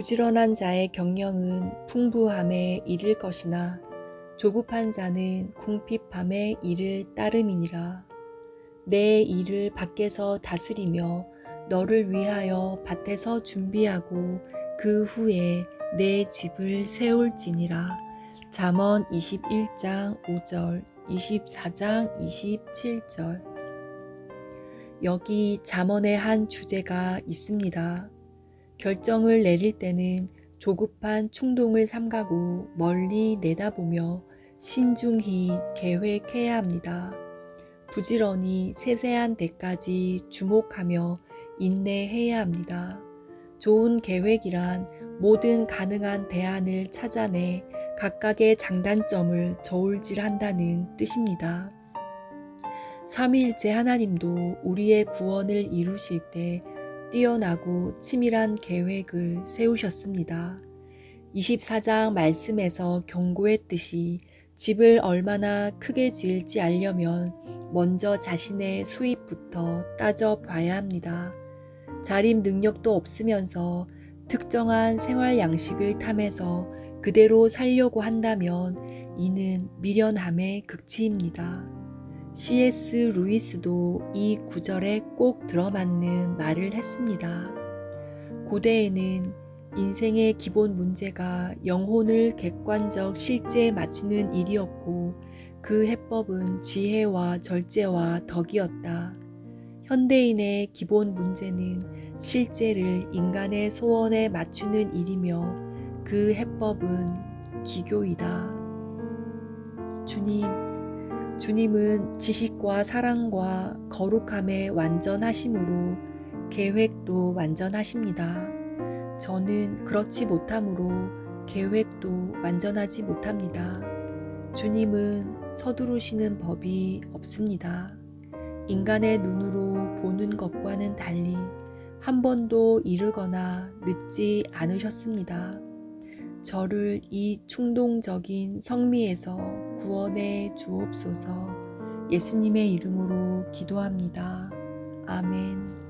부지런한 자의 경영은 풍부함에 이를 것이나 조급한 자는 궁핍함에 이를 따름이니라. 내 일을 밖에서 다스리며 너를 위하여 밭에서 준비하고 그 후에 내 집을 세울지니라. 잠언 21장 5절, 24장 27절. 여기 잠언의 한 주제가 있습니다. 결정을 내릴 때는 조급한 충동을 삼가고 멀리 내다보며 신중히 계획해야 합니다. 부지런히 세세한 데까지 주목하며 인내해야 합니다. 좋은 계획이란 모든 가능한 대안을 찾아내 각각의 장단점을 저울질한다는 뜻입니다. 삼위일체 하나님도 우리의 구원을 이루실 때 뛰어나고 치밀한 계획을 세우셨습니다. 24장 말씀에서 경고했듯이 집을 얼마나 크게 지을지 알려면 먼저 자신의 수입부터 따져봐야 합니다. 자립 능력도 없으면서 특정한 생활 양식을 탐해서 그대로 살려고 한다면 이는 미련함의 극치입니다. C.S. 루이스도 이 구절에 꼭 들어맞는 말을 했습니다. 고대에는 인생의 기본 문제가 영혼을 객관적 실제에 맞추는 일이었고 그 해법은 지혜와 절제와 덕이었다. 현대인의 기본 문제는 실제를 인간의 소원에 맞추는 일이며 그 해법은 기교이다. 주님, 주님은 지식과 사랑과 거룩함에 완전하심으로 계획도 완전하십니다. 저는 그렇지 못하므로 계획도 완전하지 못합니다. 주님은 서두르시는 법이 없습니다. 인간의 눈으로 보는 것과는 달리 한 번도 이르거나 늦지 않으셨습니다. 저를 이 충동적인 성미에서 구원해 주옵소서 예수님의 이름으로 기도합니다. 아멘.